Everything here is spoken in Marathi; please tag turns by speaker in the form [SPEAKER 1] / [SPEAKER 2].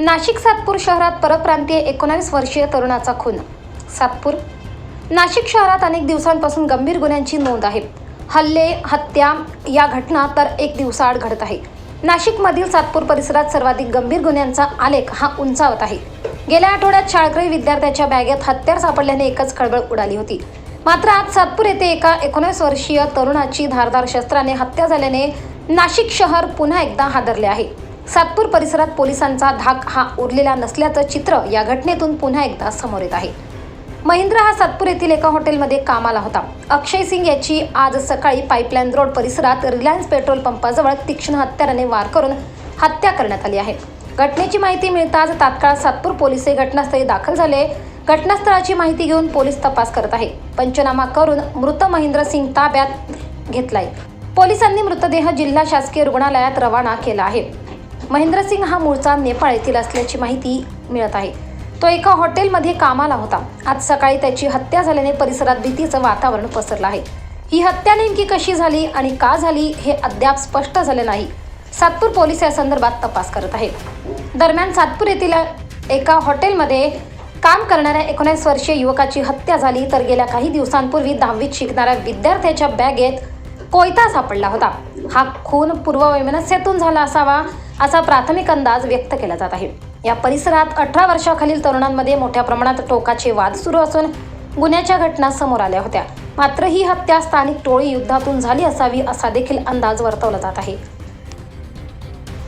[SPEAKER 1] नाशिक सातपूर शहरात परप्रांतीय एकोणावीस वर्षीय तरुणाचा खून. सातपूर. नाशिक शहरात अनेक दिवसांपासून गंभीर गुन्ह्यांची नोंद आहे हल्ले हत्या या घटना तर एक दिवसाआड घडत आहे. नाशिकमधील सातपूर परिसरात सर्वाधिक गंभीर गुन्ह्यांचा आलेख हा उंचावत आहे. गेल्या आठवड्यात शाळकरी विद्यार्थ्याच्या बॅगेत हत्यार सापडल्याने एकच खळबळ उडाली होती. मात्र आज सातपूर येथे एका एकोणीस वर्षीय तरुणाची धारदार शस्त्राने हत्या झाल्याने नाशिक शहर पुन्हा एकदा हादरले आहे. सातपूर परिसरात पोलिसांचा धाक हा उरलेला नसल्याचं चित्र या घटनेतून पुन्हा एकदा समोर येत आहे. महिंद्र हा सातपूर येथील एका हॉटेलमध्ये कामाला होता. अक्षय सिंग याची आज सकाळी पाईपलाईन रोड परिसरात रिलायन्स पेट्रोल पंपाजवळ तीक्ष्ण हत्याराने वार करून हत्या करण्यात आली आहे. घटनेची माहिती मिळताच तात्काळ सातपूर पोलीस हे घटनास्थळी दाखल झाले. घटनास्थळाची माहिती घेऊन पोलीस तपास करत आहे पंचनामा करून मृत महेंद्र सिंग ताब्यात घेतलाय. पोलिसांनी मृतदेह जिल्हा शासकीय रुग्णालयात रवाना केला आहे. महेंद्र सिंग हा मूळचा नेपाळ येथील असल्याची माहिती मिळत आहे. तो एका हॉटेलमध्ये कामाला होता. आज सकाळी त्याची हत्या झाल्याने परिसरात भीतीचं वातावरण पसरलं आहे. ही हत्या नेमकी कशी झाली आणि का झाली हे अद्याप स्पष्ट झाले नाही. सातपूर पोलीस या संदर्भात तपास करत आहेत. दरम्यान सातपूर येथील एका हॉटेलमध्ये काम करणाऱ्या एकोणीस वर्षीय युवकाची हत्या झाली तर गेल्या काही दिवसांपूर्वी दहावीत शिकणाऱ्या विद्यार्थ्याच्या बॅगेत कोयता सापडला होता. हा खून पूर्ववैमनस्यातून झाला असावा असा प्राथमिक अंदाज व्यक्त केला जात आहे. या परिसरात अठरा वर्षाखालील तरुणांमध्ये मोठ्या प्रमाणात टोकाचे वाद सुरू असून गुन्ह्याच्या घटना समोर आल्या होत्या. मात्र ही हत्या स्थानिक टोळी युद्धातून झाली असावी असा देखील अंदाज वर्तवला जात आहे.